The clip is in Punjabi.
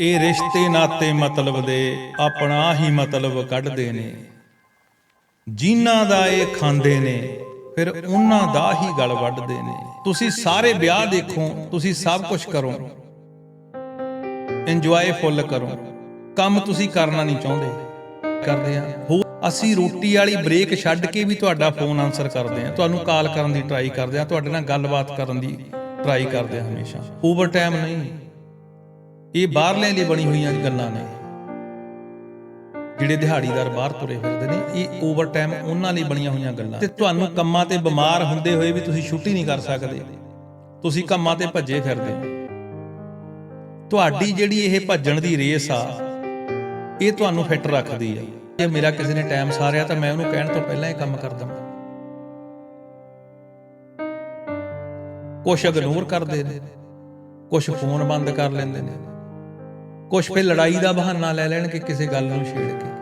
ਇਹ ਰਿਸ਼ਤੇ ਨਾਤੇ ਮਤਲਬ ਦੇ ਆਪਣਾ ਹੀ ਮਤਲਬ ਕੱਢਦੇ ਨੇ। ਜਿਨ੍ਹਾਂ ਦਾ ਇਹ ਖਾਂਦੇ ਨੇ, ਫਿਰ ਉਹਨਾਂ ਦਾ ਹੀ ਗਲ ਵੱਢਦੇ ਨੇ। ਤੁਸੀਂ ਸਾਰੇ ਵਿਆਹ ਦੇਖੋ, ਤੁਸੀਂ ਸਭ ਕੁਝ ਕਰੋ। ਇੰਜੋਏ ਫੁੱਲ ਕਰੋ। ਕੰਮ ਤੁਸੀਂ ਕਰਨਾ ਨਹੀਂ ਚਾਹੁੰਦੇ। ਕਰਦੇ ਆ। ਹੋ, ਅਸੀਂ ਰੋਟੀ ਵਾਲੀ ਬ੍ਰੇਕ ਛੱਡ ਕੇ ਵੀ ਤੁਹਾਡਾ ਫੋਨ ਆਨਸਰ ਕਰਦੇ ਆ। ਤੁਹਾਨੂੰ ਕਾਲ ਕਰਨ ਦੀ ਟਰਾਈ ਕਰਦੇ ਆ। ਤੁਹਾਡੇ ਨਾਲ ਗੱਲਬਾਤ ਕਰਨ ਦੀ ਟਰਾਈ ਕਰਦੇ ਆ ਹਮੇਸ਼ਾ। ਓਵਰ ਟਾਈਮ ਨਹੀਂ। ਇਹ ਬਾਹਰਲਿਆਂ ਲਈ ਬਣੀ ਹੋਈਆਂ ਗੱਲਾਂ ਨੇ। ਜਿਹੜੇ ਦਿਹਾੜੀਦਾਰ ਬਾਹਰ ਤੁਰੇ ਫਿਰਦੇ ਨੇ, ਇਹ ਓਵਰ ਟਾਈਮ ਉਹਨਾਂ ਲਈ ਬਣੀਆਂ ਹੋਈਆਂ ਗੱਲਾਂ। ਤੇ ਤੁਹਾਨੂੰ ਕੰਮਾਂ ਤੇ ਬਿਮਾਰ ਹੁੰਦੇ ਹੋਏ ਵੀ ਤੁਸੀਂ ਛੁੱਟੀ ਨਹੀਂ ਕਰ ਸਕਦੇ। ਤੁਸੀਂ ਕੰਮਾਂ ਤੇ ਭੱਜੇ ਫਿਰਦੇ ਤੁਹਾਡੀ ਜਿਹੜੀ ਇਹ ਭੱਜਣ ਦੀ ਰੇਸ ਆ, ਇਹ ਤੁਹਾਨੂੰ ਫਿੱਟ ਰੱਖਦੀ ਆ। ਜੇ ਮੇਰਾ ਕਿਸੇ ਨੇ ਟਾਈਮ ਸਾਰਿਆ ਤਾਂ ਮੈਂ ਉਹਨੂੰ ਕਹਿਣ ਤੋਂ ਪਹਿਲਾਂ ਇਹ ਕੰਮ ਕਰ ਦਵਾਂ। ਕੁਛ ਇਗਨੋਰ ਕਰਦੇ ਨੇ, ਕੁਛ ਫੋਨ ਬੰਦ ਕਰ ਲੈਂਦੇ ਨੇ। ਕੁਛ ਫੇ ਲੜਾਈ ਦਾ ਬਹਾਨਾ ਲੈ ਲੈਣ ਕਿ ਕਿਸੇ ਗੱਲ ਨੂੰ ਛੇੜ ਕੇ।